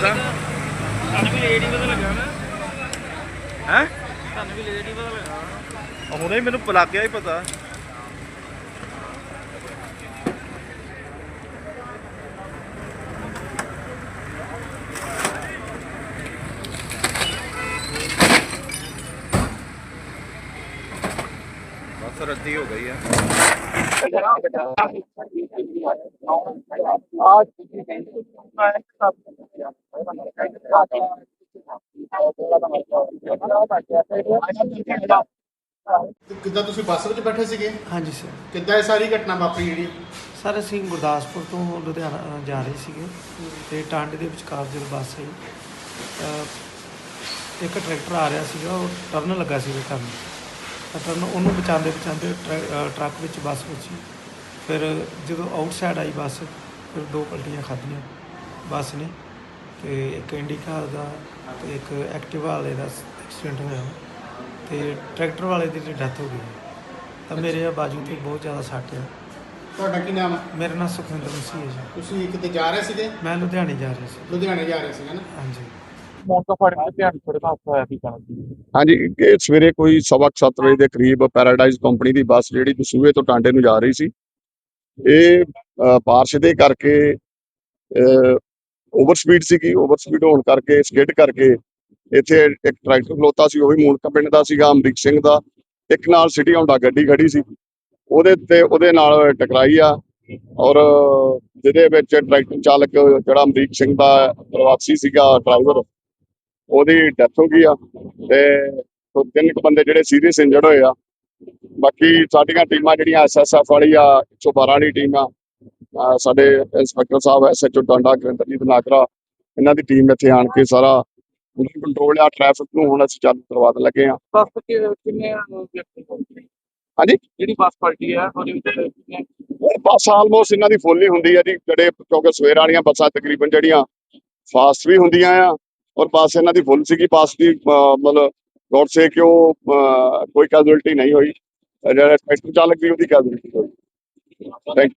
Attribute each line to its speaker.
Speaker 1: ਤੁਹਾਨੂੰ ਵੀ ਲੇਟ ਪਤਾ ਲੱਗਾ ਨਾ
Speaker 2: ਹੈ
Speaker 1: ਤੁਹਾਨੂੰ ਵੀ ਲੇਟ ਪਤਾ ਲੱਗਾ
Speaker 2: ਹੁਣੇ ਮੈਨੂੰ ਲੱਗ ਹੀ ਪਤਾ। ਬਸ ਰੱਦੀ ਹੋ ਗਈ ਹੈ
Speaker 3: ਕਿੱਦਾਂ ਤੁਸੀਂ ਬੱਸ ਵਿੱਚ ਬੈਠੇ ਸੀਗੇ?
Speaker 4: ਹਾਂਜੀ ਸਰ।
Speaker 3: ਕਿੱਦਾਂ ਇਹ ਸਾਰੀ ਘਟਨਾ ਵਾਪਰੀ ਜਿਹੜੀ?
Speaker 4: ਸਰ ਅਸੀਂ ਗੁਰਦਾਸਪੁਰ ਤੋਂ ਲੁਧਿਆਣਾ ਜਾ ਰਹੇ ਸੀਗੇ ਤੇ ਟਾਂਡੇ ਦੇ ਵਿਚਕਾਰ ਜਦੋਂ ਬੱਸ ਆਈ ਅ, ਇੱਕ ਟਰੈਕਟਰ ਆ ਰਿਹਾ ਸੀਗਾ ਉਹ ਟਰਨ ਲੱਗਾ ਸੀਗਾ ਕਰਨ ਟਰਨ ਉਹਨੂੰ ਬਚਾਉਂਦੇ ਬਚਾਉਂਦੇ ਟਰੱਕ ਵਿੱਚ ਬੱਸ ਵੱਜੀ ਫਿਰ ਜਦੋਂ ਆਊਟਸਾਈਡ ਆਈ ਬੱਸ ਫਿਰ ਦੋ ਪਲਟੀਆਂ ਖਾਧੀਆਂ ਬੱਸ ਨੇ ਤੇ ਇੱਕ ਇੰਡੀਕਾ ਦਾ ਤੇ ਇੱਕ ਐਕਟਿਵਾ ਵਾਲੇ ਦਾ ਐਕਸੀਡੈਂਟ ਹੋਇਆ ਤੇ ਟਰੈਕਟਰ ਵਾਲੇ ਦੀ ਡੈਥ ਹੋ ਗਈ ਤਾਂ ਮੇਰੇ ਆ ਬਾਜੂ ਤੇ ਬਹੁਤ ਜ਼ਿਆਦਾ ਸੱਟ ਆ।
Speaker 3: ਤੁਹਾਡਾ ਕੀ ਨਾਮ ਹੈ
Speaker 4: ਮੇਰਾ ਨਾਮ ਸੁਖਵਿੰਦਰ ਮਸੀਹ ਹੈ ਜੀ।
Speaker 3: ਤੁਸੀਂ ਕਿਤੇ ਜਾ ਰਹੇ ਸੀਗੇ?
Speaker 4: ਮੈਂ ਲੁਧਿਆਣੇ ਜਾ ਰਿਹਾ ਸੀ।
Speaker 3: ਲੁਧਿਆਣੇ ਜਾ ਰਹੇ ਸੀਗੇ ਨਾ?
Speaker 4: ਹਾਂਜੀ।
Speaker 1: ਮੌਕਾ ਫੜ ਕੇ ਧਿਆਨ ਥੋੜਾ ਹਾਦਸਾ ਹੋਇਆ ਸੀ ਕਣਕ
Speaker 5: ਹਾਂਜੀ ਇਹ ਸਵੇਰੇ ਕੋਈ ਸਵਾ ਕੁ ਸੱਤ ਵਜੇ ਦੇ ਕਰੀਬ ਪੈਰਾਡਾਈਜ਼ ਕੰਪਨੀ ਦੀ ਬੱਸ ਜਿਹੜੀ ਦਸੂਹੇ ਤੋਂ ਟਾਂਡੇ ਨੂੰ ਜਾ ਰਹੀ ਸੀ ਇਹ ਅ, ਬਾਰਿਸ਼ ਦੇ ਕਰਕੇ ਓਵਰ ਸਪੀਡ ਸੀਗੀ ਓਵਰ ਸਪੀਡ ਹੋਣ ਕਰਕੇ ਸਕਿਡ ਕਰਕੇ ਇੱਥੇ ਇੱਕ ਟਰੈਕਟਰ ਖਲੋਤਾ ਸੀ ਉਹ ਵੀ ਮੂਲਕਾ ਪਿੰਡ ਦਾ ਸੀਗਾ ਅਮਰੀਕ ਸਿੰਘ ਦਾ ਇੱਕ ਨਾਲ ਸਿਟੀ ਹੌਂਡਾ ਗੱਡੀ ਖੜੀ ਸੀ ਉਹਦੇ ਤੇ ਉਹਦੇ ਨਾਲ ਟਕਰਾਈ ਆ ਔਰ ਜਿਹਦੇ ਵਿੱਚ ਟਰੈਕਟਰ ਚਾਲਕ ਜਿਹੜਾ ਅਮਰੀਕ ਸਿੰਘ ਦਾ ਪ੍ਰਵਾਸੀ ਸੀਗਾ ਡਰਾਈਵਰ ਉਹਦੀ ਡੈਥ ਹੋ ਗਈ ਆ ਤੇ ਤਿੰਨ ਕੁ ਬੰਦੇ ਜਿਹੜੇ ਸੀਰੀਅਸ ਇੰਜਰਡ ਹੋਏ ਆ। ਬਾਕੀ ਸਾਡੀਆਂ ਟੀਮਾਂ ਜਿਹੜੀਆਂ ਐਸਐਸਐਫ ਵਾਲੀ ਆ 112 ਵਾਲੀ ਟੀਮ ਆ ਅਹ ਸਾਡੇ ਇੰਸਪੈਕਟਰ ਸਾਹਿਬ ਐਸਐਚਓ ਟਾਂਡਾ ਕਰਿੰਦਰਜੀਤ ਨਾਗਰਾ ਇਹਨਾਂ ਦੀ ਟੀਮ ਇੱਥੇ ਆਣ ਕੇ ਸਾਰਾ ਉਹਨਾਂ ਕੰਟਰੋਲ ਆ ਟ੍ਰੈਫਿਕ ਨੂੰ ਹੁਣ ਅਸੀਂ ਚਾਲੂ ਕਰਵਾ ਦੇਣ ਲੱਗੇ ਆ।
Speaker 1: ਬੱਸ ਕਿ ਕਿੰਨੇ ਵਿਅਕਤੀ ਹੋਣਗੇ
Speaker 5: ਹਾਂਜੀ?
Speaker 1: ਜਿਹੜੀ ਬੱਸ ਪਲਟੀ ਹੈ ਉਹਦੇ ਵਿੱਚ ਕਿੰਨੇ
Speaker 5: ਬੱਸ ਆਲਮੋਸਟ ਇਹਨਾਂ ਦੀ ਫੁੱਲ ਹੀ ਹੁੰਦੀ ਆ ਜੀ। ਜਿਹੜੇ ਕਿਉਂਕਿ ਸਵੇਰ ਵਾਲੀਆਂ ਬੱਸਾਂ ਤਕਰੀਬਨ ਜਿਹੜੀਆਂ ਫਾਸਟ ਵੀ ਹੁੰਦੀਆਂ ਆ ਔਰ ਪਾਸ ਇਹਨਾਂ ਦੀ ਫੁੱਲ ਸੀਗੀ ਪਾਸ ਦੀ ਅਹ, ਮਤਲਬ ਗੋਡ ਸੇ ਕਿ ਉਹ ਕੋਈ ਕੈਜੁਅਲਟੀ ਨਹੀਂ ਹੋਈ। ਅਹ ਜਿਹੜਾ ਟਰੈਕਟਰ ਚਾਲਕ ਦੀ ਉਹਦੀ ਕੈਜੁਅਲਟੀ ਹੋਈ। ਥੈਂਕ